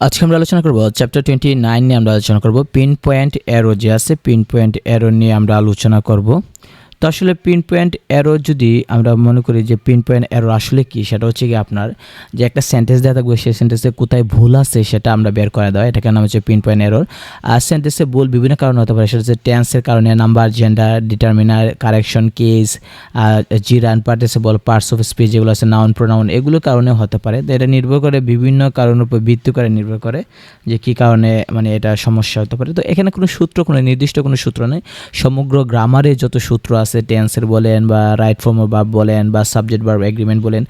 আজকে আমরা আলোচনা করব চ্যাপ্টার টোয়েন্টি নাইন নিয়ে আমরা আলোচনা করব। পিন পয়েন্ট অ্যারো যে আছে পিন পয়েন্ট অ্যারো নিয়ে আমরা আলোচনা করব। তো আসলে পিন পয়েন্ট অ্যারো যদি আমরা মনে করি যে পিন পয়েন্ট অ্যারো আসলে কি, সেটা হচ্ছে কি আপনার যে একটা সেন্টেন্স দেওয়া থাকবে, সেই সেন্টেন্সে কোথায় ভুল আছে সেটা আমরা বের করে দেওয়া এটাকে নাম হচ্ছে পিন পয়েন্ট অ্যারোর আর সেন্টেন্সে ভুল বিভিন্ন কারণে হতে পারে, সেটা হচ্ছে টেন্সের কারণে number gender determiner correction case gerund participle parts of speech যেগুলো আছে নাউন প্রোনাউন এগুলো কারণে হতে পারে। তো এটা নির্ভর করে বিভিন্ন কারণের উপর ভিত্তি করে নির্ভর করে যে কি কারণে মানে এটা সমস্যা হতে পারে। তো এখানে কোনো সূত্র, কোনো নির্দিষ্ট কোনো সূত্র নেই। সমগ্র গ্রামারে যত সূত্র আছে টেন্সের বলেন বা রাইট ফর্ম বার্ব বলেন বা সাবজেক্ট বার্ব এগ্রিমেন্ট বলেন,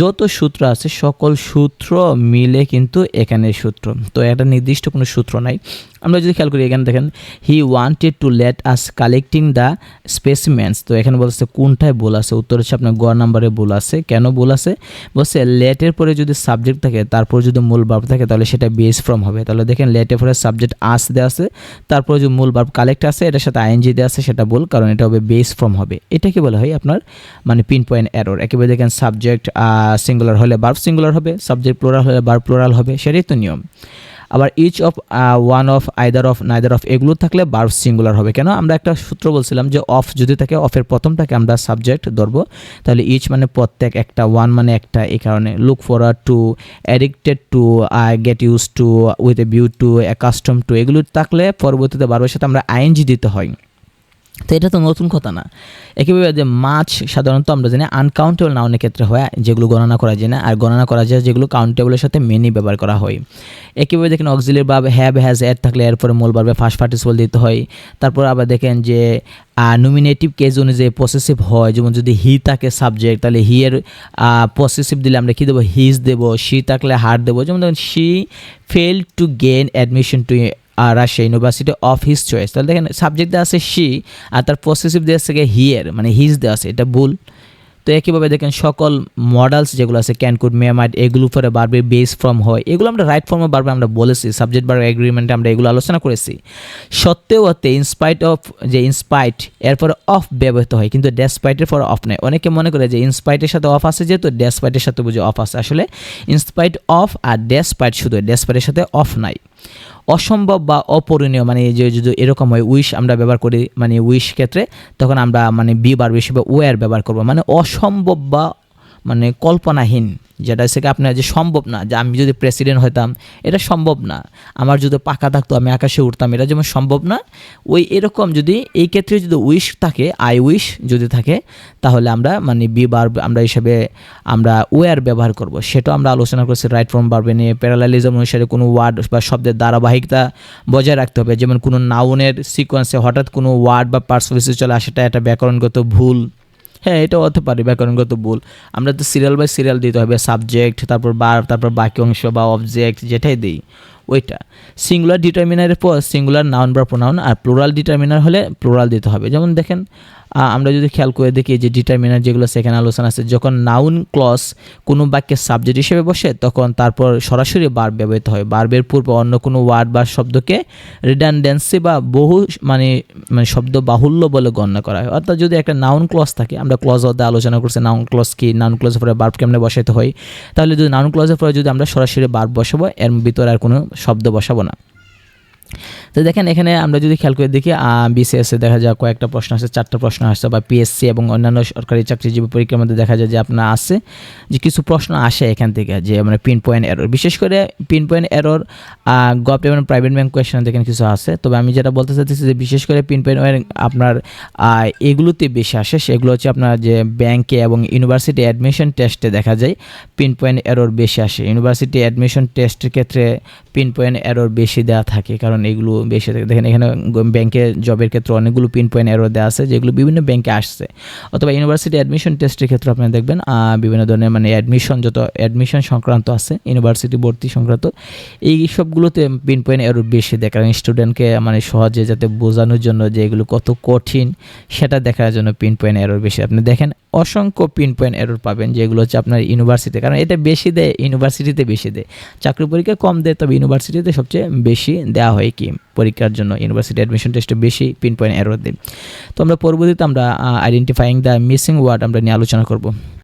যত সূত্র আছে, সকল সূত্র মিলে কিন্তু এখানে সূত্র। তো একটা নির্দিষ্ট কোনো সূত্র নাই। আমরা যদি খেয়াল করি এখানে দেখেন he wanted to let us collecting the specimens তো এখানে বলছে, কোনটায় ভুল আছে? উত্তর হচ্ছে আপনার গ নাম্বারে ভুল আছে। কেন ভুল আছে? বলছে লেটের পরে যদি সাবজেক্ট থাকে, তারপর যদি মূল বার্ব থাকে, তাহলে সেটা বেস ফ্রম হবে। তাহলে দেখেন লেটের পরে সাবজেক্ট আস দেওয়া আছে, তারপরে যদি মূল বার্ব কালেক্ট আছে, এটার সাথে আইএনজি দেওয়া আছে, সেটা ভুল, কারণ এটা হবে বেস ফ্রম হবে। এটাকে বলা হয় আপনার মানে পিন পয়েন্ট এরর একেবারে দেখেন সাবজেক্ট সিঙ্গুলার হলে বার্ব সিঙ্গুলার হবে সাবজেক্ট প্লোরাল হলে বার্ব প্লোরাল হবে, সেটাই তো নিয়ম। আবার each of one of either of neither of এগুলো থাকলে বার্ভ সিঙ্গুলার হবে। কেন? আমরা একটা সূত্র বলছিলাম যে অফ যদি থাকে অফের প্রথমটাকে আমরা সাবজেক্ট ধরবো। তাহলে ইচ মানে প্রত্যেক, একটা ওয়ান মানে একটা, এই কারণে। Look for are to addicted to I get use to with a view to accustom to এগুলো থাকলে পরবর্তীতে বার্বের সাথে আমরা আইএনজি দিতে হয়। তো এটা তো নতুন কথা না। একইভাবে যে মাছ সাধারণত আমরা জানি আনকাউন্টেবল নাউনের ক্ষেত্রে হয়, যেগুলো গণনা করা যায় না। আর গণনা করা যায় যেগুলো কাউন্টেবলের সাথে মেনি ব্যবহার করা হয়। একইভাবে দেখেন অক্সিলের বা হ্যাভ হ্যাজ অ্যাড থাকলে এরপরে মূল বারবে ফার্স্ট পার্টিসিপল দিতে হয়। তারপর আবার দেখেন যে নমিনেটিভ কেস অনুযায়ী পসেসিভ হয়। যেমন যদি হি থাকে সাবজেক্ট তাহলে হি এর পসেসিভ দিলে আমরা কী দেবো? হিজ দেবো শি থাকলে হার দেবো। যেমন দেখেন she fail to gain admission to Russia university of his choice তাহলে দেখেন সাবজেক্ট দেওয়া আছে সি আর তার পসেসিভ দেওয়া আছে হিয়ার মানে হিজ দেওয়া আছে, এটা ভুল। তো একইভাবে দেখেন, সকল মডেলস যেগুলো আছে ক্যান কুড মেমাইট এগুলো পরে বারবে বেস ফর্ম হয়। এগুলো আমরা রাইট ফর্মে বারবে আমরা বলেছি সাবজেক্ট বার এগ্রিমেন্টে আমরা এগুলো আলোচনা করেছি। সত্ত্বেও অতে ইনস্পাইট অফ যে ইনস্পাইট এরপরে অফ ব্যবহৃত হয়, কিন্তু ডেসপাইটের পরে অফ নেয়। অনেকে মনে করে যে ইনস্পাইটের সাথে অফ আছে যেহেতু ডেসপাইটের সাথে বুঝে অফ আছে। আসলে ইনস্পাইট অফ আর ডেসপাইট শুধু ডেসপাইটের সাথে অফ নাই। অসম্ভব বা অপূরণীয় মানে যে যদি এরকম হয় উইশ আমরা ব্যবহার করি মানে উইশ ক্ষেত্রে, তখন আমরা মানে বি বার বেশি বা ওয়ার ব্যবহার করব। মানে অসম্ভব বা মানে কল্পনাহীন, যেটা হচ্ছে আপনার যে সম্ভব না, যে আমি যদি প্রেসিডেন্ট হইতাম এটা সম্ভব না। আমার যদি পাকা থাকতো, আমি আকাশে উঠতাম এটা যেমন সম্ভব না। ওই এরকম যদি, এই ক্ষেত্রে যদি উইশ থাকে আই উইশ যদি থাকে, তাহলে আমরা মানে বি বার আমরা হিসেবে আমরা ওয়ার ব্যবহার করব। সেটাও আমরা আলোচনা করছি রাইট ফ্রম বারবে নিয়ে। প্যারালালিজম অনুসারে কোনো ওয়ার্ড বা শব্দের ধারাবাহিকতা বজায় রাখতে হবে। যেমন কোনো নাউনের সিকোয়েন্সে হঠাৎ কোনো ওয়ার্ড বা পার্সোলিসে চলে আসাটা একটা ব্যাকরণগত ভুল। হ্যাঁ এটা হতে পারে, ব্যাকরণগত ভুল। আমরা তো সিরিয়াল বাই সিরিয়াল দিতে হবে সাবজেক্ট তারপর বার তারপর বাকি অংশ বা অবজেক্ট যেটাই দিই, ওইটা। সিঙ্গুলার ডিটারমিনারের পর সিঙ্গুলার নাউন বা প্রোনাউন আর প্লোরাল ডিটারমিনার হলে প্লোরাল দিতে হবে। যেমন দেখেন আমরা যদি খেয়াল করে দেখি যে ডিটারমিনার যেগুলো সেখানে আলোচনা আছে, যখন নাউন ক্লস কোনো বাক্যের সাবজেক্ট হিসেবে বসে, তখন তারপর সরাসরি বার ব্যবহৃত হয়। বার্বের পূর্বে অন্য কোনো ওয়ার্ড বা শব্দকে রিডান্ডেন্সি বা বহু মানে মানে শব্দ বাহুল্য বলে গণ্য করা হয়। অর্থাৎ যদি একটা নাউন ক্লস থাকে, আমরা ক্লজ হতে আলোচনা করছি নাউন ক্লস কি নাউন ক্লজের পরে বার্ব কেমনে বসাইতে হয়? তাহলে যদি নাউন ক্লজের পরে যদি আমরা সরাসরি বার্ব বসাবো, এর ভিতরে আর কোনো শব্দ বসাবো না। তো দেখেন, এখানে আমরা যদি খেয়াল করে দেখি বিসিএসে দেখা যায় কয়েকটা প্রশ্ন আসছে, চারটা প্রশ্ন আসছে, বা পিএসসি এবং অন্যান্য সরকারি চাকরিজীবী পরীক্ষার মধ্যে দেখা যায় যে আপনার আসে যে কিছু প্রশ্ন আসে এখান থেকে, যে মানে পিন পয়েন্ট এরর বিশেষ করে পিন পয়েন্ট এরর গভ এবং প্রাইভেট ব্যাংক কোয়েশন দেখেন কিছু আছে। তবে আমি যেটা বলতে চাইতেছি যে বিশেষ করে পিন পয়েন্ট আপনার এগুলোতে বেশি আসে, সেগুলো হচ্ছে আপনার যে ব্যাংকে এবং ইউনিভার্সিটি অ্যাডমিশন টেস্টে দেখা যায় পিন পয়েন্ট এরর বেশি আসে। ইউনিভার্সিটি অ্যাডমিশন টেস্টের ক্ষেত্রে পিন পয়েন্ট এরর বেশি দেওয়া থাকে, কারণ এগুলো বেশি থাকে। দেখেন এখানে ব্যাংকে জবের ক্ষেত্রে অনেকগুলো পিন পয়েন্ট এরর দেওয়া আছে, যেগুলো বিভিন্ন ব্যাংকে আসছে। অথবা ইউনিভার্সিটি অ্যাডমিশন টেস্টের ক্ষেত্রে আপনারা দেখবেন বিভিন্ন ধরনের মানে অ্যাডমিশন যত অ্যাডমিশন সংক্রান্ত আছে ইউনিভার্সিটি ভর্তি সংক্রান্ত, এই সবগুলোতে পিন পয়েন্ট এরর বেশি দেয় কারণ স্টুডেন্টকে মানে সহজে যাতে বোঝানোর জন্য যে এগুলো কত কঠিন, সেটা দেখার জন্য পিন পয়েন্ট এরর বেশি। আপনি দেখেন, অসংখ্য পিন পয়েন্ট এরর পাবেন, যেগুলো হচ্ছে আপনার ইউনিভার্সিটি কারণ এটা বেশি দেয় ইউনিভার্সিটিতে বেশি দেয়। চাকরি পরীক্ষা কম দেয়, তবে ইউনিভার্সিটিতে সবচেয়ে বেশি দেওয়া হয় কি? পরীক্ষার জন্য ইউনিভার্সিটি অ্যাডমিশন টেস্টে বেশি পিন পয়েন্ট এরর দেয়। তো আমরা পরবর্তীতে আমরা আইডেন্টিফাইং দ্য মিসিং ওয়ার্ড আমরা নিয়ে আলোচনা করব।